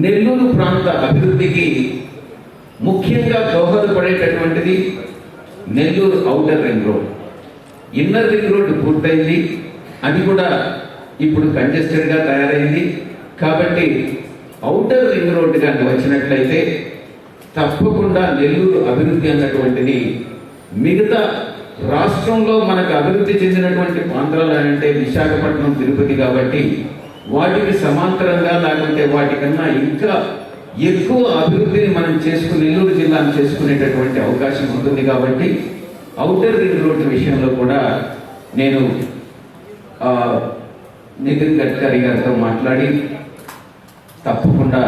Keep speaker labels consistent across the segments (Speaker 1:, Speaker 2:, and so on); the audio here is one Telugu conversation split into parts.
Speaker 1: నెల్లూరు ప్రాంత అభివృద్ధికి ముఖ్యంగా దోహదపడేటటువంటిది Nellore outer ring road. Inner ring road పూర్తయింది. అది కూడా ఇప్పుడు కంజెస్టెడ్గా తయారైంది. కాబట్టి ఔటర్ రింగ్ రోడ్డు కానీ వచ్చినట్లయితే తప్పకుండా నెల్లూరు అభివృద్ధి అన్నటువంటిది మిగతా రాష్ట్రంలో మనకు అభివృద్ధి చెందినటువంటి ప్రాంతాలు అంటే విశాఖపట్నం తిరుపతి కాబట్టి వాటికి సమాంతరంగా లేకపోతే వాటికన్నా ఇంకా ఎక్కువ అభివృద్ధిని మనం చేసుకుని నెల్లూరు జిల్లాను చేసుకునేటటువంటి అవకాశం ఉంటుంది కాబట్టి అవుటర్ రింగ్ రోడ్డు విషయంలో కూడా నేను నితిన్ గడ్కరీ గారితో మాట్లాడి తప్పకుండా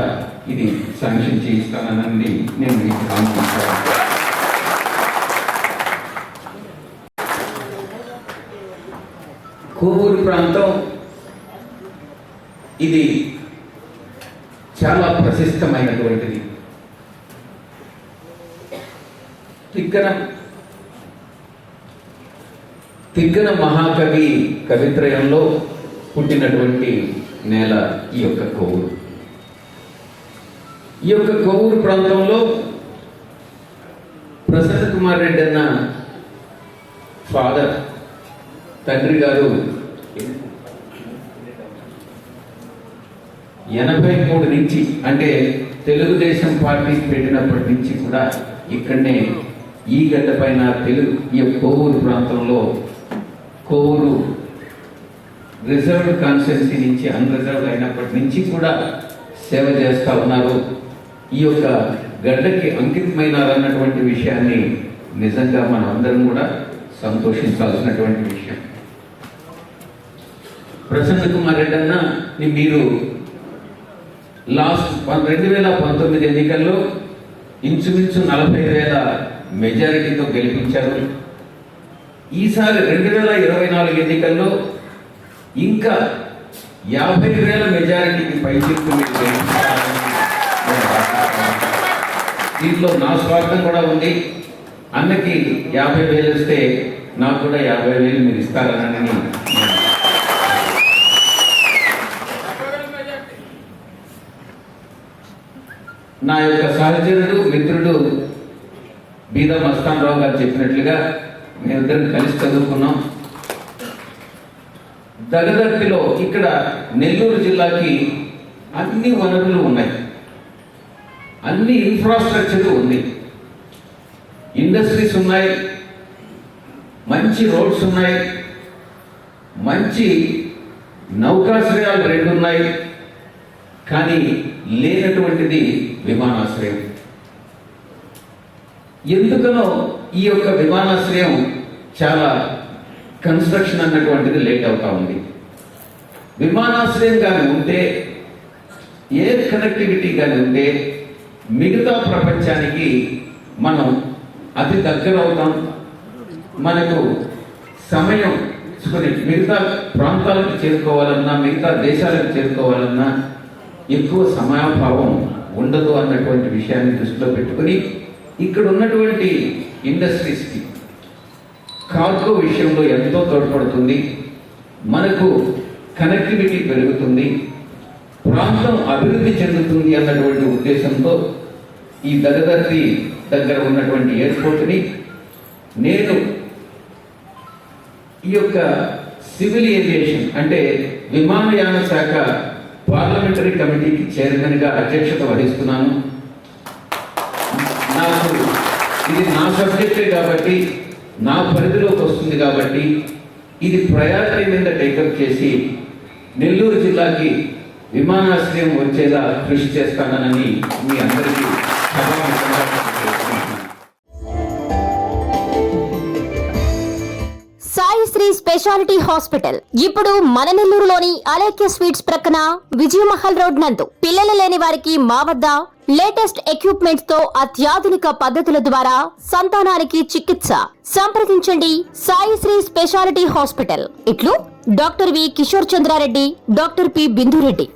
Speaker 1: ఇది శాంక్షన్ చేయిస్తానని నేను మీకు హామీ కోవూరు ప్రాంతం ఇది చాలా ప్రశస్తమైనటువంటిది. తిక్కన తిగ్గన మహాకవి కవిత్రయంలో పుట్టినటువంటి నేల ఈ యొక్క కొవ్వూరు. ఈ యొక్క కొవ్వూరు ప్రాంతంలో ప్రసన్న కుమార్ రెడ్డి అన్న ఫాదర్ తండ్రి గారు ఎనభై మూడు నుంచి అంటే తెలుగుదేశం పార్టీ పెట్టినప్పటి నుంచి కూడా ఇక్కడనే ఈ గడ్డ పైన తెలుగు ఈ కోవూరు ప్రాంతంలో కోవూరు రిజర్వ్డ్ కాన్స్టిట్యున్సీ నుంచి అన్రిజర్వ్డ్ అయినప్పటి నుంచి కూడా సేవ చేస్తూ ఉన్నారు. ఈ యొక్క గడ్డకి అంకితమైనారన్నటువంటి విషయాన్ని నిజంగా మనం అందరం కూడా సంతోషించాల్సినటువంటి విషయం. ప్రసన్న కుమార్ రెడ్డి అన్న మీరు లాస్ట్ రెండు వేల పంతొమ్మిది ఎన్నికల్లో ఇంచుమించు నలభై వేల మెజారిటీతో గెలిపించారు. ఈసారి రెండు వేల ఇరవై నాలుగు ఎన్నికల్లో ఇంకా యాభై వేల మెజారిటీకి పైచిక్కు మీరు దీంట్లో నా స్వార్థం కూడా ఉంది. అన్నకి యాభై వేలు వస్తే నాకు కూడా యాభై వేలు మీరు ఇస్తారని నా యొక్క సహచరుడు మిత్రుడు బీద మస్తాన్ రావు గారు చెప్పినట్లుగా మేమిద్దరం కలిసి చదువుకున్నాం. దగదర్తిలో ఇక్కడ నెల్లూరు జిల్లాకి అన్ని వనరులు ఉన్నాయి. అన్ని ఇన్ఫ్రాస్ట్రక్చర్ ఉంది. ఇండస్ట్రీస్ ఉన్నాయి. మంచి రోడ్స్ ఉన్నాయి. మంచి నౌకాశ్రయాలు రెండు ఉన్నాయి. కానీ లేనటువంటిది విమానాశ్రయం. ఎందుకనో ఈ యొక్క విమానాశ్రయం చాలా కన్స్ట్రక్షన్ అన్నటువంటిది లేట్ అవుతా ఉంది. విమానాశ్రయం కానీ ఉంటే ఎయిర్ కనెక్టివిటీ కానీ ఉంటే మిగతా ప్రపంచానికి మనం అతి దగ్గర అవుతాం. మనకు సమయం కొన్ని మిగతా ప్రాంతాలకు చేరుకోవాలన్నా మిగతా దేశాలకు చేరుకోవాలన్నా ఎక్కువ సమయాభావం ఉండదు అన్నటువంటి విషయాన్ని దృష్టిలో పెట్టుకుని ఇక్కడ ఉన్నటువంటి ఇండస్ట్రీస్కి కార్గో విషయంలో ఎంతో తోడ్పడుతుంది. మనకు కనెక్టివిటీ పెరుగుతుంది. ప్రాంతం అభివృద్ధి చెందుతుంది అన్నటువంటి ఉద్దేశంతో ఈ దగదర్తి దగ్గర ఉన్నటువంటి ఎయిర్పోర్ట్ని నేను ఈ యొక్క సివిల్ ఏవియేషన్ అంటే విమానయాన శాఖ పార్లమెంటరీ కమిటీకి చైర్మన్గా అధ్యక్షత వహిస్తున్నాను. నాకు ఇది నా సబ్జెక్టే కాబట్టి నా పరిధిలోకి వస్తుంది కాబట్టి ఇది ప్రయారిటీ మీద టేకప్ చేసి నెల్లూరు జిల్లాకి విమానాశ్రయం వచ్చేలా కృషి చేస్తానని మీ అందరికీ సభాముఖంగా
Speaker 2: శ్రీ స్పెషాలిటీ హాస్పిటల్. ఇప్పుడు మన నెల్లూరులోని అలేఖ్య స్వీట్స్ ప్రక్కన విజయమహల్ రోడ్ నందు పిల్లలు లేని వారికి మా వద్ద లేటెస్ట్ ఎక్విప్మెంట్స్తో అత్యాధునిక పద్ధతుల ద్వారా సంతానానికి చికిత్స. సంప్రదించండి సాయి శ్రీ స్పెషాలిటీ హాస్పిటల్. ఇట్లు doctor V Kishore Chandrareddy doctor P Bindureddy.